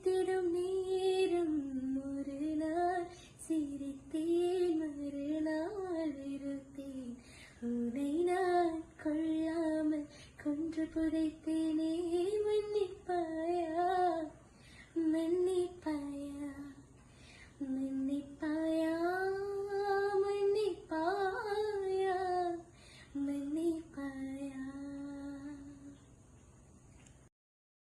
சிரித்திடும் நேரம் ஒரு நாள். சிரித்தேன் மறுநாள் இருத்தேன். உனை நான் கொள்ளாமல் கொன்று புதைத்தேனே.